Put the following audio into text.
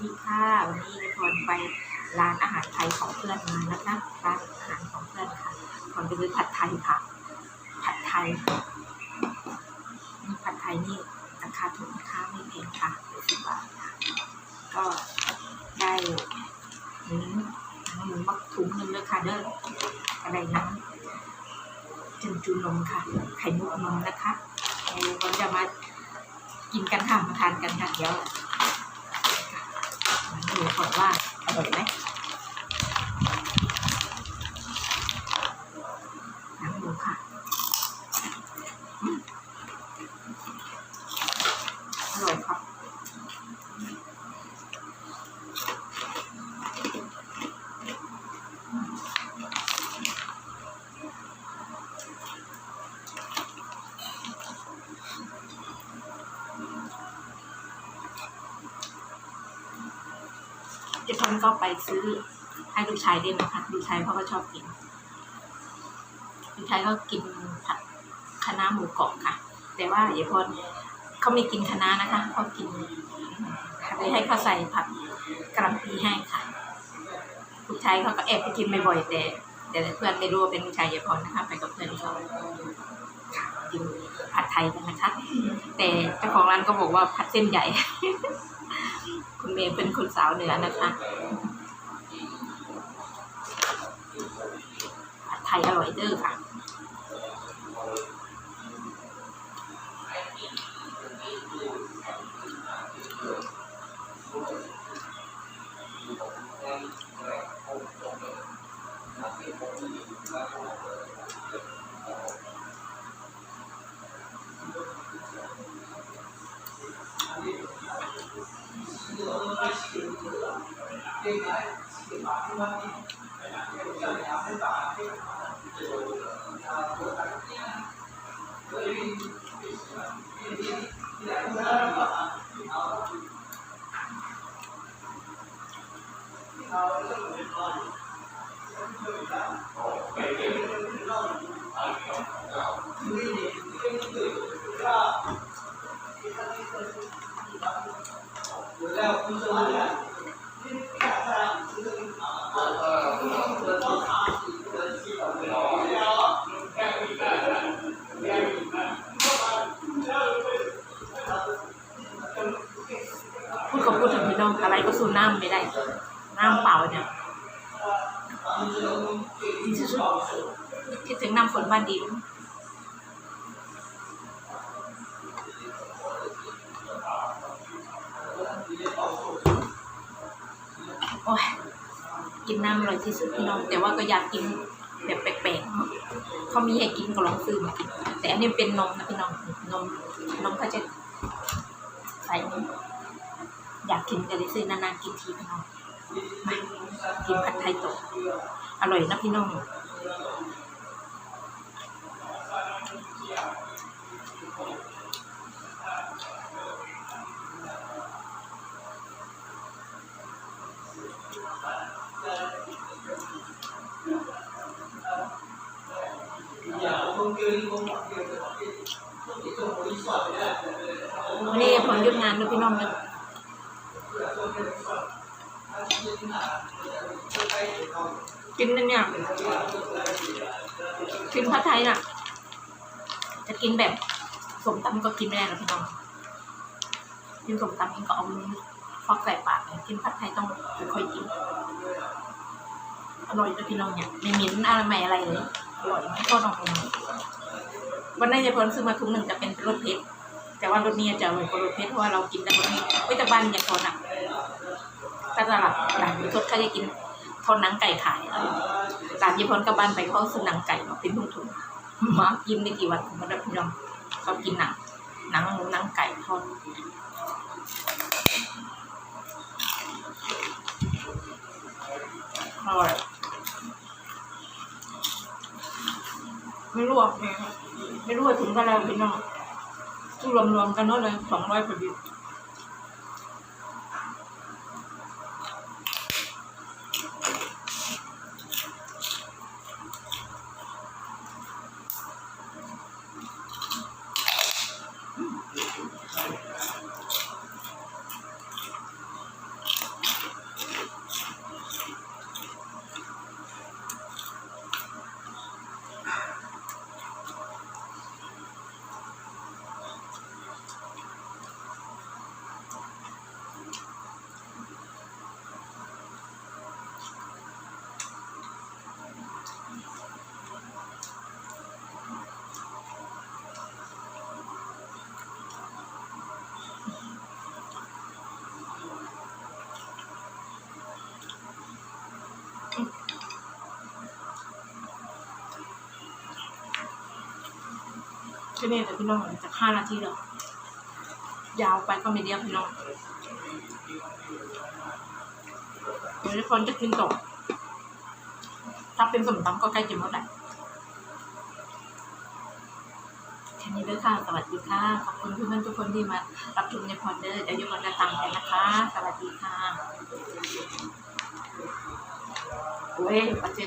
ดีค่ะวันนี้พรไปร้านอาหารไทยของเพื่อนมานะคะร้านอาหารของเพื่อนค่ะพรไปซื้อผัดไทยค่ะ ผัดไทยนี่ผัดไทยนี่ราคาถูกนะคะไม่แพงค่ะสิบบาทค่ะก็ได้หมูหมูมักถุงหนึ่งเลยค่ะเด้ออะไรนะจุนจูนมค่ะ ไข่มุกนมนะคะเดี๋ยวเราจะมากินกันค่ะมาทานกันค่ะเดี๋ยว ก่อนว่าอร่อยไหมน้ำดูค่ะอืมอร่อยครับ เจ๊พนก็ไปซื้อให้ลูกชายเล่นนะคะลูกชายเขาก็ชอบกินลูกชายก็กินผัดคะน้าหมูกรอบค่ะ แต่ว่าเจ๊พนเขาไม่กินคะน้านะคะเขากินเลยให้เขาใส่ผัดกระปีให้ค่ะลูกชายเขาก็แอบไปกินบ่อยๆแต่แต่เพื่อนไม่รู้ว่าเป็นลูกชายเจ๊พนนะคะ ไปกับเพื่อนเขากินผัดไทยกันนะคะ แต่เจ้าของร้านก็บอกว่าผัดเส้นใหญ่ เมย์เป็นคนสาวเหนือนะคะผัดไทยอร่อยเด้อค่ะ พูดกับพูดถึงพี่น้องอะไรก็สู้น้ำไม่ได้ น้ำเปล่าเนี่ยดีที่สุดคิดถึงน้ำฝนบ้านดินโอ้ยกินน้ำอร่อยที่สุดพี่น้อง แต่ว่าก็อยากกินแบบแปลกๆเนอะเขามีให้กินก็ลองซื้อมากิน แต่อันนี้เป็นนมนะพี่น้อง นม นมเขาจะใส่นมอยากกินก็เลยซื้อนานๆกินทีพี่น้อง กินผัดไทยตะอร่อยนะพี่น้องวันนี้ผลหยุดงานด้วยพี่น้องนะ กินนั่นเนี่ยกินผัดไทยน่ะ จะกินแบบสมตำก็กินไม่ได้หรอกพี่น้องกินสมตำเองก็เอาฟอกใส่ปากเลยกินผัดไทยต้องค่อยๆกิน อร่อยนะพี่น้องเนี่ยไม่เหม็นอะไรใหม่อะไรเลยอร่อยมากก็ลองลองวันนี้จะเพิ่นซื้อมาถุงหนึ่งจะเป็นรสเผ็ดแต่ว่ารสนี้จะอร่อยกว่ารสเผ็ดเพราะว่าเรากินแต่รสนี้เอ้ยแต่บ้านอย่างคนอะ ถ้าตลาดหลังสดเขาจะกินทอดหนังไก่ขายร้านยี่พนกับบ้านไปเขาซื้อหนังไก่มาเป็นถุงๆมากินได้กี่วันผมก็ได้พี่น้องเขากินหนังหนังหมูหนังไก่ทอดอร่อยไม่รู้ว่าไม่รู้ว่าถึงกันแล้วพี่น้องรวมๆกันเนาะเลยสองร้อยพอดี ช่ไหมแต่พี่น้องจะห้านาทีแล้วยาวไปก็ไม่เดียวพี่น้องเดี๋ยวทุกคนจะกินตกถ้าเป็นสมตำก็ใกล้จะหมดแหละแค่นี้เด้อค่ะ สวัสดีค่ะ ขอบคุณเพื่อนๆทุกคนที่มารับชมในพอดเดอร์เดี๋ยวยู่กันจะตังกันนะคะ สวัสดีค่ะ เว้ยประเจ